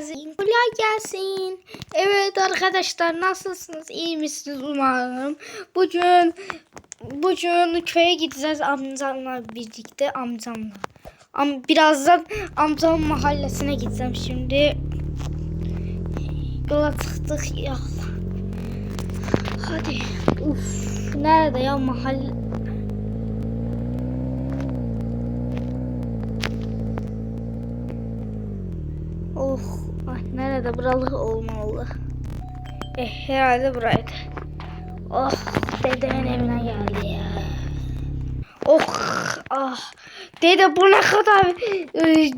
gelsin. Kolay gelsin. Evet arkadaşlar nasılsınız? İyi misiniz umarım. Bugün bugün köye gideceğiz amcamla birlikte amcamla. Am birazdan amcamın mahallesine gideceğim şimdi. Yola çıktık ya. Hadi. Uf, nerede ya mahalle? Oh, ay nerede buralı olmalı. Eh herhalde buraydı. Oh, dedemin evine geldi ya. Oh, ah. Dede bu ne kadar e,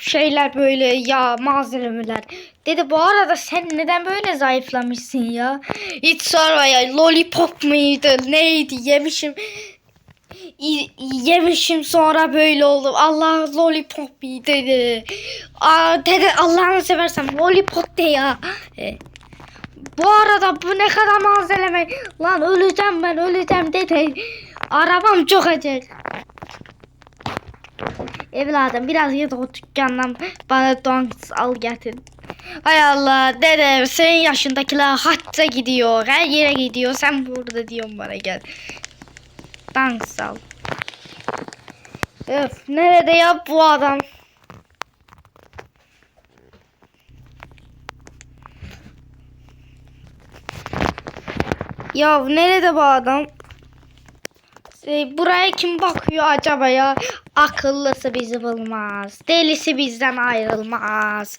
şeyler böyle ya malzemeler. Dede bu arada sen neden böyle zayıflamışsın ya? Hiç sorma ya lollipop muydu neydi yemişim. Yemişim sonra böyle oldum. Allah lollipop dedi. Aa, dede Allah'ını seversen lollipop de ya. E, bu arada bu ne kadar malzeme. Lan öleceğim ben öleceğim dede. Arabam çok acık. Evladım biraz git o dükkandan bana donks al getir. Hay Allah dede senin yaşındakiler hatta gidiyor. Her yere gidiyor. Sen burada diyorsun bana gel. Donks al. Öf nerede ya bu adam? Ya nerede bu adam? Şey, buraya kim bakıyor acaba ya? Akıllısı bizi bulmaz. Delisi bizden ayrılmaz.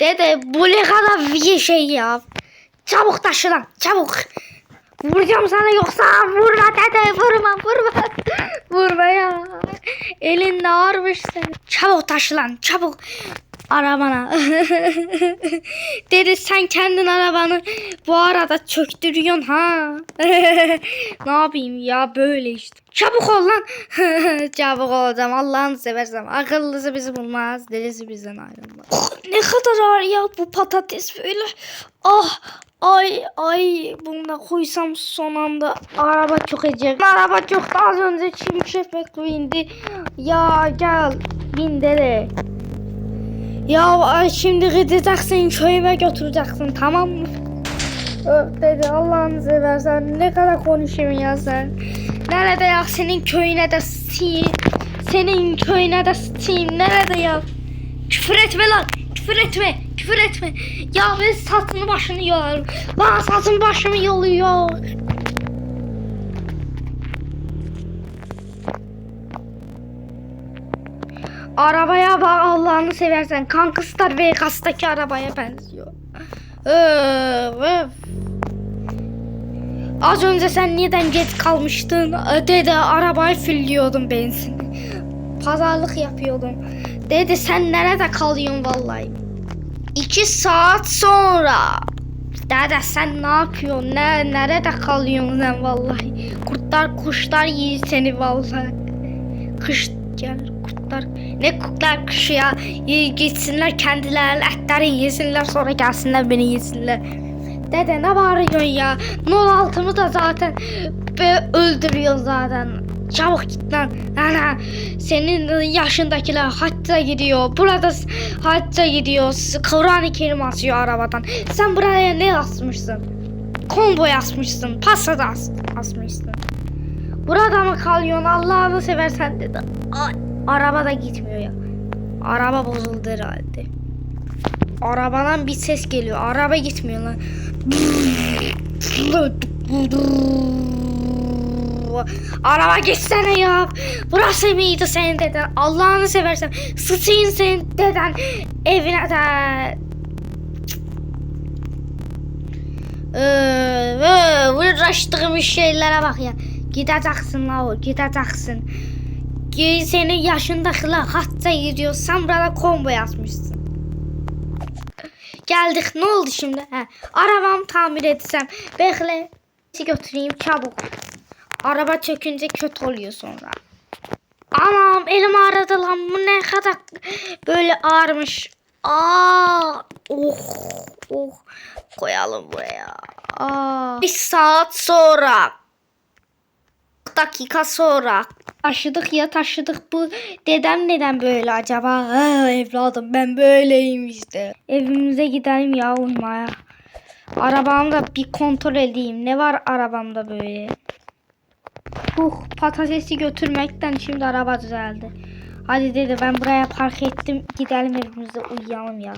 Dede bu ne kadar bir şey ya. Çabuk taşı lan çabuk. Vuracağım sana yoksa vurma dede vurma vurma. vurma ya. Elinde ağırmış senin. Çabuk taşı lan çabuk. Arabana. Dedi sen kendin arabanı bu arada çöktürüyorsun ha. ne yapayım ya böyle işte. Çabuk ol lan. Çabuk olacağım Allah'ını seversem. Akıllısı bizi bulmaz. Delisi bizden ayrılmaz. Ne kadar ağır ya bu patates böyle. Ah ay bunu da koysam son anda araba acır. Araba da az önce şefek bindi. Ya gel bin dede. Ya şimdi gideceksin köyüme götüreceksin tamam mı? Öf dedi Allah'ını seversen ne kadar konuşayım ya sen. Nerede ya senin köyüne de siyim. Senin köyüne de siyim. Nerede ya? Küfür etme lan. Küfür etme. Küfür etme. Ya ben saçını başını yolarım. Bana saçını başımı yoluyor. Arabaya bak Allah'ını seversen. Kankıstar Vegas'taki arabaya benziyor. Az önce sen neden geç kalmıştın? Dede arabayı fülliyordum benzin. Pazarlık yapıyordum. Dede sen nerede kalıyorsun vallahi? İki saat sonra. Dede sen ne yapıyorsun? Ne, nerede kalıyorsun sen vallahi? Kurtlar kuşlar yiyor seni vallahi. Kış gel kurtlar. Ne kurtlar kuşu ya? Gitsinler kendileri etleri yesinler sonra gelsinler beni yesinler. Dede ne bağırıyorsun ya? Nol altımı da zaten öldürüyor zaten. Çabuk git lan. Ana senin yaşındakiler hacca gidiyor. Burada hacca gidiyor. Kur'an-ı Kerim asıyor arabadan. Sen buraya ne asmışsın? Combo asmışsın. Pasta da as- asmışsın. Burada mı kalıyorsun Allah'ını seversen dedi. Ay, araba da gitmiyor ya. Araba bozuldu herhalde. Arabadan bir ses geliyor. Araba gitmiyor lan. Araba geçsene ya. Burası mıydı senin deden? Allah'ını seversen sıçayım senin deden evine de. Ee, uğraştığım şeylere bak ya. Gideceksin la gideceksin. Senin yaşındakiler hatta gidiyor. Sen burada combo yazmışsın. Geldik. Ne oldu şimdi? He. Arabamı tamir etsem. Bekle. götüreyim çabuk. Araba çökünce kötü oluyor sonra. Anam elim ağrıdı lan. Bu ne kadar böyle ağrımış. Aa, oh, oh. Koyalım buraya. Aa. Bir saat sonra 40 dakika sonra taşıdık ya taşıdık bu dedem neden böyle acaba? Ha, evladım ben böyleyim işte. Evimize gidelim ya uyumaya. Arabamı da bir kontrol edeyim. Ne var arabamda böyle? Uh patatesi götürmekten şimdi araba düzeldi. Hadi dedi ben buraya park ettim. Gidelim evimize uyuyalım ya.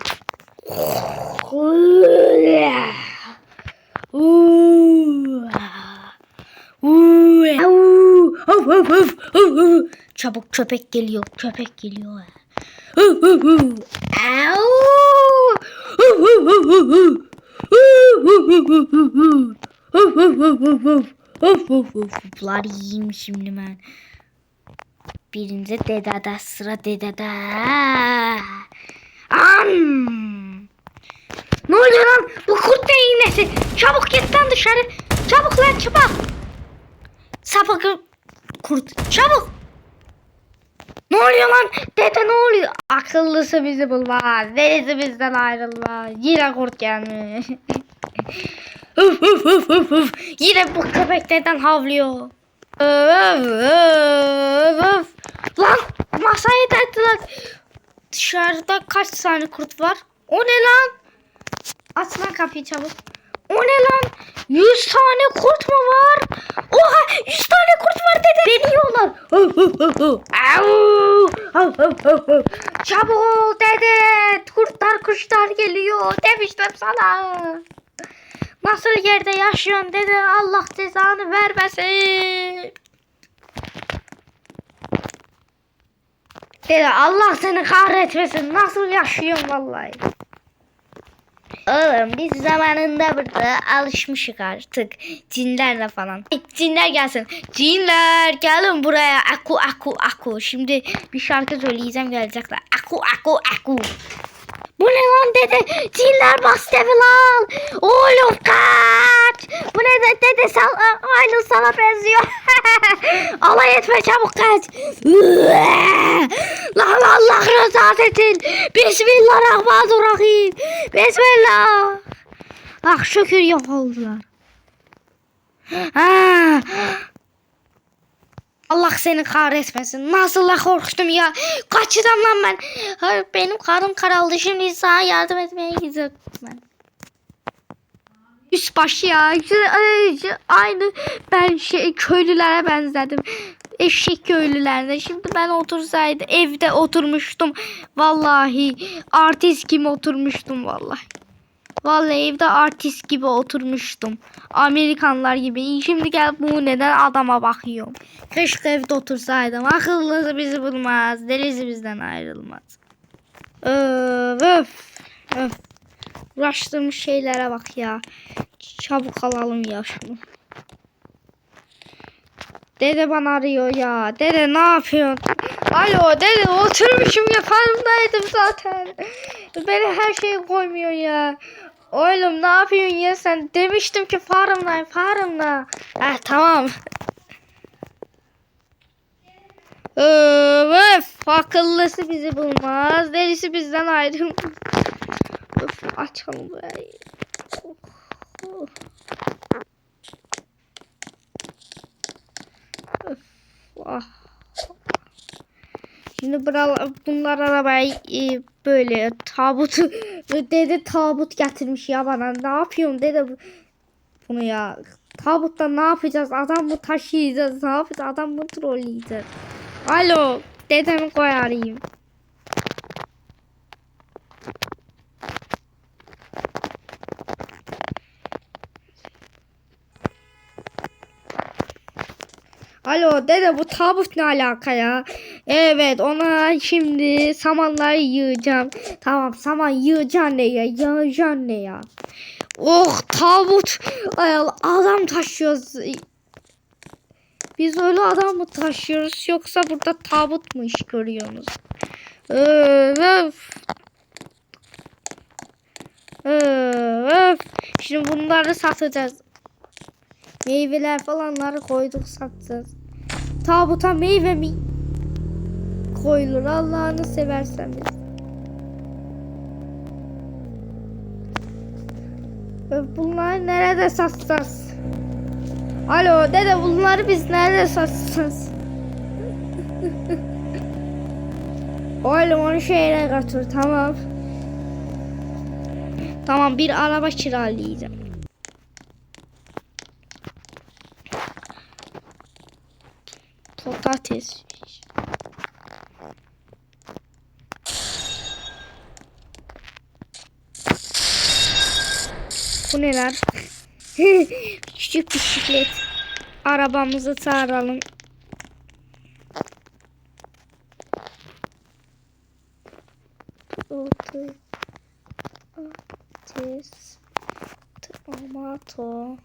Çabuk köpek geliyor. Köpek geliyor. Bunlar yiyeyim şimdi ben. Birinci dedede sıra dedede. Am. Ne oluyor lan? Bu kurt ne iğnesi? Çabuk git lan dışarı. Çabuk lan çabuk. Sapık kurt. Çabuk. Ne oluyor lan? Dede ne oluyor? Akıllısı bizi bulmaz. Delisi bizden ayrılmaz. Yine kurt gelmiş. Üf, üf, üf, üf, üf. Yine bu köpek neden havlıyor? Lan masayı tettiler. Dışarıda kaç tane kurt var? O ne lan? Aç kapıyı çabuk. O ne lan? 100 tane kurt mu var? Oha 100 tane kurt var dede. Beni yiyorlar. Çabuk dede. Kurtlar kuşlar geliyor. Demiştim sana. Nasıl yerde yaşıyorsun dede? Allah cezanı vermesin. Dede Allah seni kahretmesin. Nasıl yaşıyorsun vallahi. Oğlum biz zamanında burada alışmışık artık. Cinlerle falan. Cinler gelsin. Cinler gelin buraya. Aku aku aku. Şimdi bir şarkı söyleyeceğim gelecekler. Aku aku aku. Bu ne lan dede? Cinler bastı evi lan. Oğlum kaç. Bu ne de dede sen aynı sana benziyor. Alay etme çabuk kaç. lan Allah rızası için. Bismillahirrahmanirrahim. Bismillah. Ah şükür yok oldular. Ha. Allah seni kahretmesin. Nasıl da korktum ya. Kaçacağım lan ben. Benim karım karaldı. Şimdi sana yardım etmeye gidiyorum ben. Üst baş ya. Aynı ben şey köylülere benzedim. Eşek köylülerine. Şimdi ben otursaydım evde oturmuştum. Vallahi artist gibi oturmuştum vallahi. Vallahi evde artist gibi oturmuştum. Amerikanlar gibi. Şimdi gel bu neden adama bakıyorum. Keşke evde otursaydım. Akıllısı bizi bulmaz. Delisi bizden ayrılmaz. Öf, öf, öf. Uğraştığım şeylere bak ya. Çabuk alalım ya şunu. Dede bana arıyor ya. Dede ne yapıyorsun? Alo dede oturmuşum ya farmdaydım zaten. Beni her şeye koymuyor ya. Oğlum ne yapıyorsun ya sen? Demiştim ki farmdayım farmda. Eh tamam. Öf, akıllısı bizi bulmaz. Delisi bizden ayrılmaz. Öf, açalım burayı. Oh. Öf, ah. Şimdi buralar, bunlar arabayı e, böyle tabutu dede tabut getirmiş ya bana. Ne yapıyorum dede bu- bunu ya. Tabutta ne yapacağız? Adam mı taşıyacağız? Ne yapacağız? Adam mı trolleyeceğiz? Alo, dedemi koy Alo dede bu tabut ne alaka ya? Evet ona şimdi samanları yığacağım. Tamam saman yığacaksın ne ya? Yığacaksın ne ya? Oh tabut. Ay adam taşıyoruz. Biz öyle adam mı taşıyoruz yoksa burada tabut mu iş görüyorsunuz? Öf. Öf. Şimdi bunları satacağız. Meyveler falanları koyduk satacağız. Tabuta meyve mi koyulur Allah'ını severseniz. Öf, Bunları nerede satacağız? Alo dede bunları biz nerede satsınız? Oğlum onu şehre götür tamam. Tamam bir araba kiralayacağım. Patates. Bu neler? Küçük bisiklet. Arabamızı çağıralım. Patates. Tomato.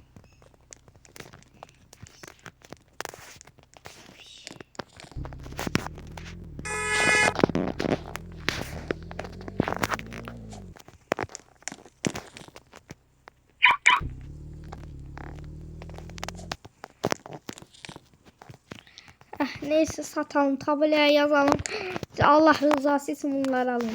Neyse satalım tabelaya yazalım. Allah rızası için bunları alın.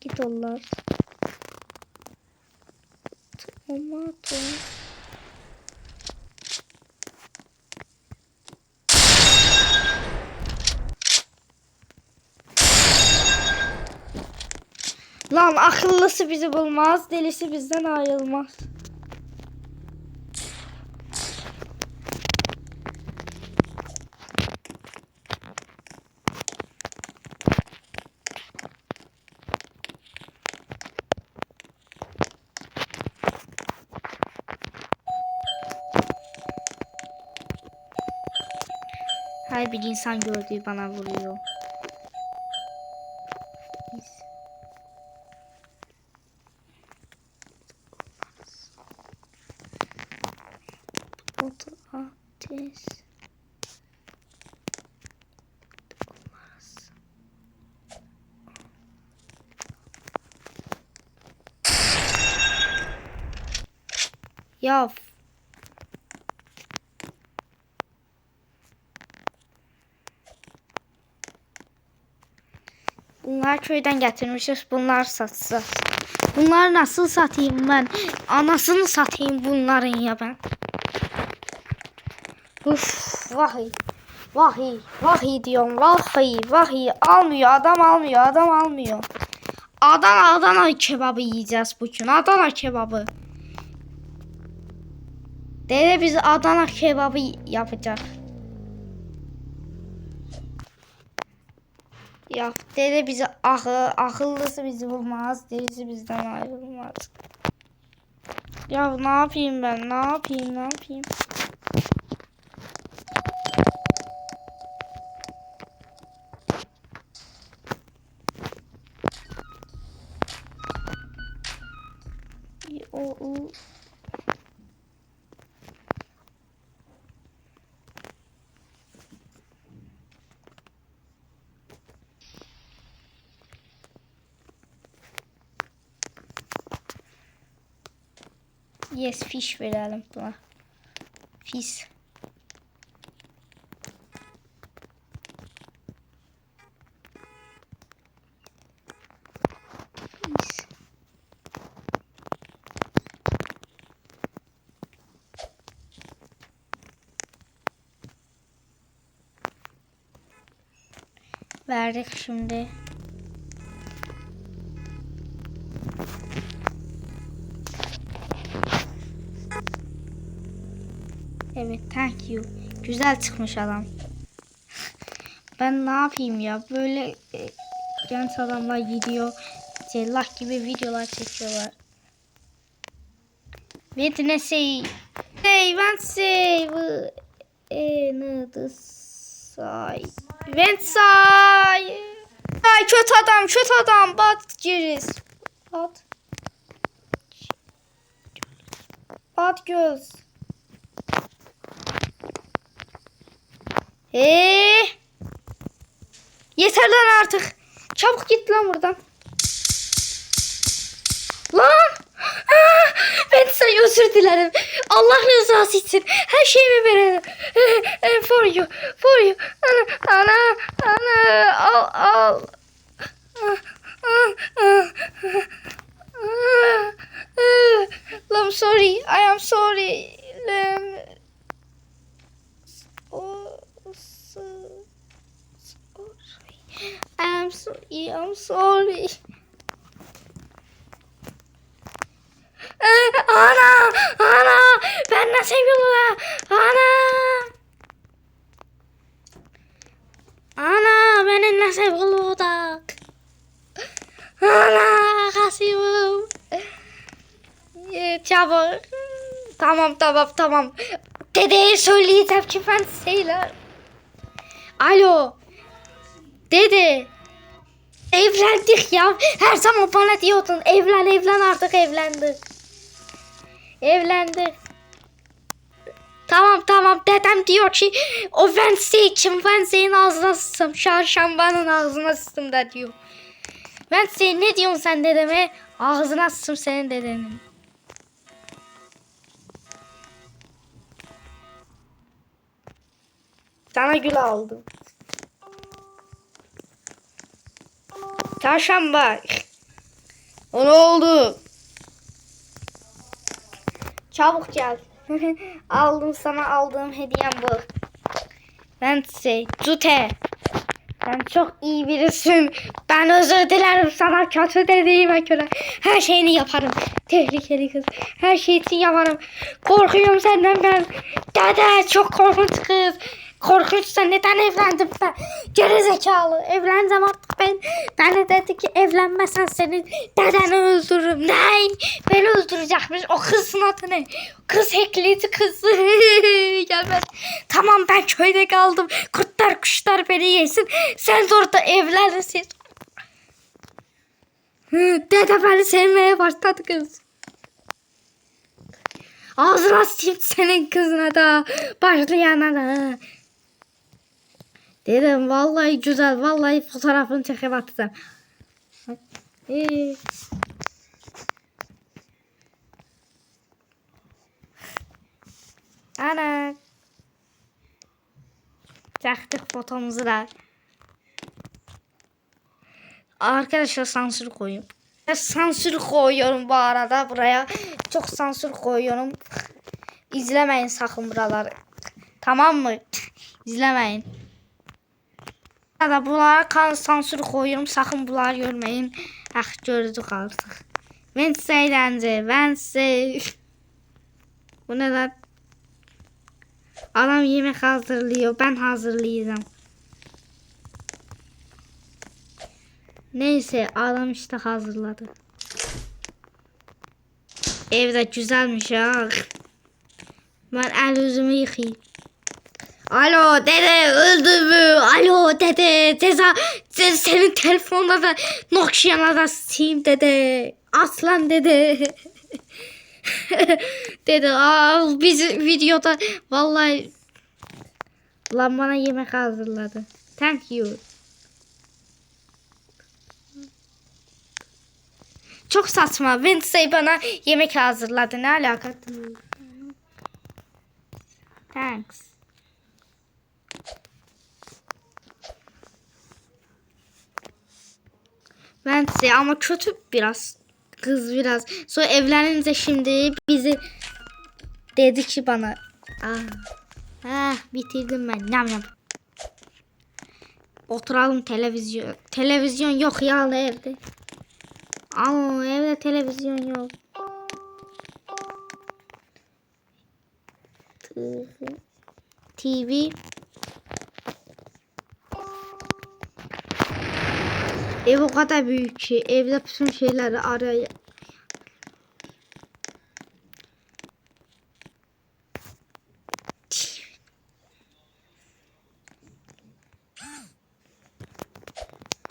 Git onlar. Tomato. Lan akıllısı bizi bulmaz, delisi bizden ayrılmaz. Her bir insan gördüğü bana vuruyor. Biz- Patates. Ya Bunlar köyden getirmişiz. Bunlar satsa. Bunları nasıl satayım ben? Anasını satayım bunların ya ben. Uf, vahiy. Vahiy, vahiy diyorum. Vahiy, vahiy. Almıyor, adam almıyor, adam almıyor. Adana, Adana kebabı yiyeceğiz bugün. Adana kebabı. Dede biz Adana kebabı yapacak. Ya dede bizi akıl, akıllısı bizi bulmaz, delisi bizden ayrılmaz. Ya ne yapayım ben? Ne yapayım? Ne yapayım? O, o. Yes fish verelim buna. Fish. Verdik şimdi. Evet thank you. Güzel çıkmış adam. Ben ne yapayım ya böyle e, genç adamlar gidiyor. Cellah gibi videolar çekiyorlar. Witness say say when say in the side. When say Ay kötü adam kötü adam bat giriz. Bat. Bat göz. Eee. Yeter lan artık. Çabuk git lan buradan. Lan. Ah, Ben Vallahi özür dilerim. Allah rızası için her şeyimi verelim. For you, for you. Ana, ana, ana, al, al. I'm sorry. I am sorry. Oh, so, sorry. I am sorry. I'm sorry. Ee, Ana! Ana! Benden seviyorlar. Ana! Ana! Benimle seviyorlar. Ana! Kasımım. Çabuk. Tamam tamam tamam. Dedeye söyleyeceğim ki ben şeyler. Alo. Dede. Evlendik ya. Her zaman bana diyordun. Evlen evlen artık evlendik. Evlendik. Tamam tamam dedem diyor ki o Wednesday için Wednesday'in ağzına sıçtım. Çarşambanın ağzına sıçtım da diyor. Wednesday ne diyorsun sen dedeme? Ağzına sıçtım senin dedenin. Sana gül aldım. Çarşamba. O ne oldu? Çabuk gel. Aldım sana aldığım hediyem bu. Ben şey, Cute. Sen çok iyi birisin. Ben özür dilerim sana kötü dediğime göre. Her şeyini yaparım. Tehlikeli kız. Her şey için yaparım. Korkuyorum senden ben. Dede çok korkunç kız. Korkunçsa neden evlendim ben? Geri zekalı. Evleneceğim artık ben. Bana dedi ki evlenmezsen senin dedeni öldürürüm. Ne? Beni öldürecekmiş. O kızın adı ne? Kız hackleyici kız. Gelmez. Tamam ben köyde kaldım. Kurtlar kuşlar beni yesin. Sen de orada evlenirsin. Dede beni sevmeye başladı kız. Ağzına sıçayım senin kızına da. Başlayana da. Dedim vallahi güzel. Vallahi fotoğrafını çekip atacağım. Ee, Ana. Çektik fotomuzu da. Arkadaşlar sansür koyayım. Sansür koyuyorum bu arada buraya. Çok sansür koyuyorum. İzlemeyin sakın buraları. Tamam mı? İzlemeyin. Da bunlara kan sansür koyuyorum. Sakın bunları görmeyin. Ah gördük artık. Wednesday eğlence. Wednesday. Bu ne lan? Adam yemek hazırlıyor. Ben hazırlayacağım. Neyse adam işte hazırladı. Evde güzelmiş ha. Ben el yüzümü yıkayayım. Alo dede öldü mü? Alo dede ceza ce- senin telefonda da Nokia'na da Steam dede. Aslan dede. dede al biz videoda vallahi lan bana yemek hazırladı. Thank you. Çok saçma. Wednesday bana yemek hazırladı. Ne alaka? Thanks. Wednesday ama kötü biraz. Kız biraz. Sonra evlenince şimdi bizi dedi ki bana. Ah, ah bitirdim ben. Yam yam. Oturalım televizyon. Televizyon yok ya evde. Aa evde televizyon yok. TV. Ev o kadar büyük ki evde bütün şeyleri araya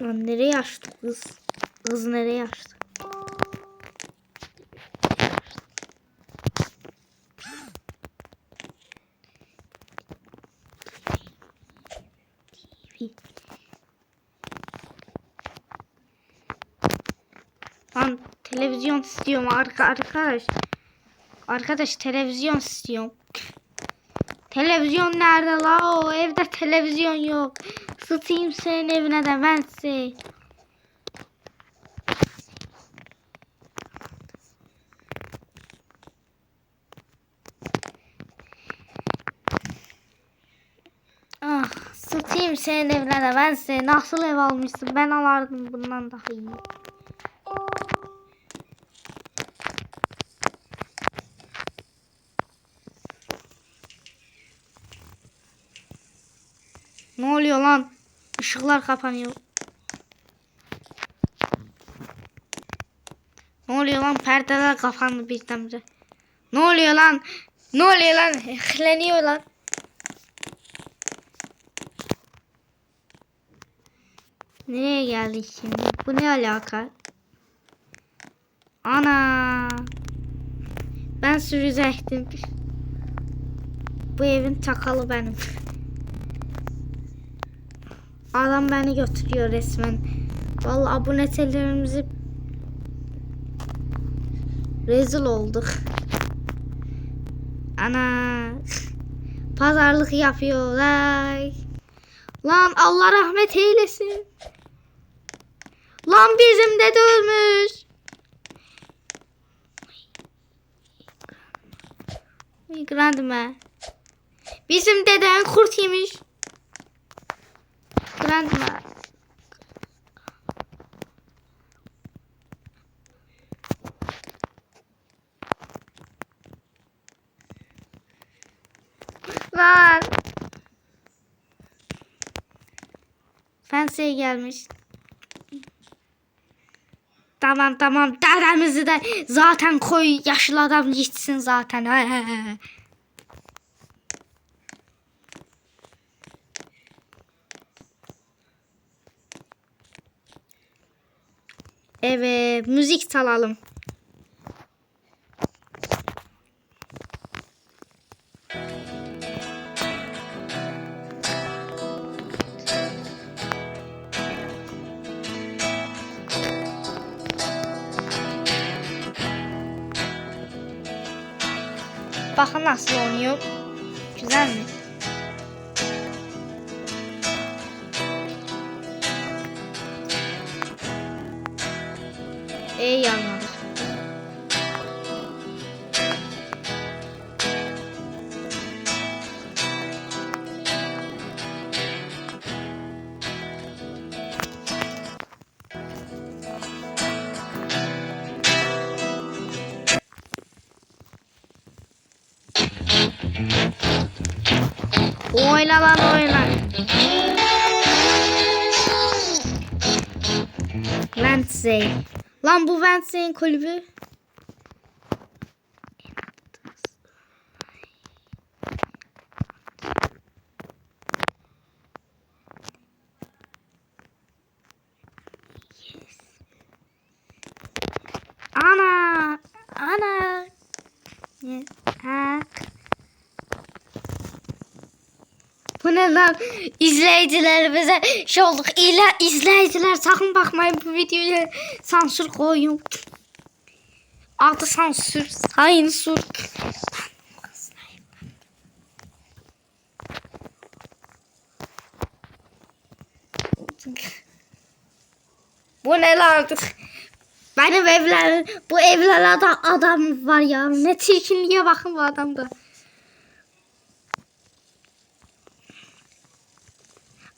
Lan nereye açtı kız? Kız nereye açtı? Lan televizyon istiyorum arka arkadaş. Arkadaş televizyon istiyorum. Televizyon nerede la o? Evde televizyon yok. Sıtayım senin evine de ben size. Ah, sıtayım senin evine de ben size. Nasıl ev almışsın? Ben alardım bundan daha iyi. Ne oluyor lan? Işıklar kapanıyor. Ne oluyor lan? Perdeler kapandı birdenbire. Ne oluyor lan? Ne oluyor lan? Ekleniyor lan. Nereye geldik şimdi? Bu ne alaka? Ana. Ben sürecektim. Bu evin çakalı benim. Adam beni götürüyor resmen. Vallahi abonelerimizi rezil olduk. Ana pazarlık yapıyorlar. Lan Allah rahmet eylesin. Lan bizim dede ölmüş. Grandma. Bizim deden kurt yemiş. Grandma. Lan. Fancy'ye gelmiş. Tamam tamam dedemizi de zaten koy yaşlı adam gitsin zaten. Evet müzik çalalım. Bakın nasıl oynuyor. E yanmadı. Wednesday'in kulübü. Ana. Ana. Yes. Ha. Bu ne lan? İzleyicilerimize şey olduk. İla, izleyiciler sakın bakmayın bu videoya sansür koyun. Adı sansür. Sansür. Bu ne lan? Benim evler, bu evlerde adam var ya. Ne çirkinliğe bakın bu adamda.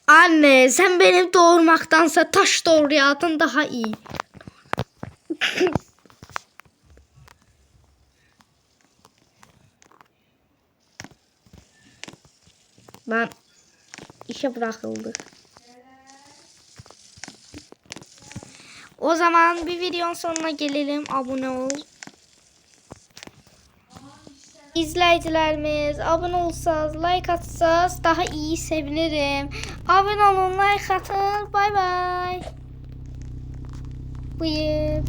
Anne sen benim doğurmaktansa taş doğruyatın daha iyi. ben işe bırakıldı. O zaman bir videonun sonuna gelelim. Abone ol. İzleyicilerimiz abone olsanız, like atsanız daha iyi sevinirim. Abone olun, like atın. Bay bay. Bıye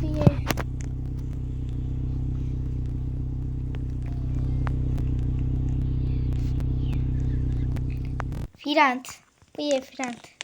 Virante. Pia, virante.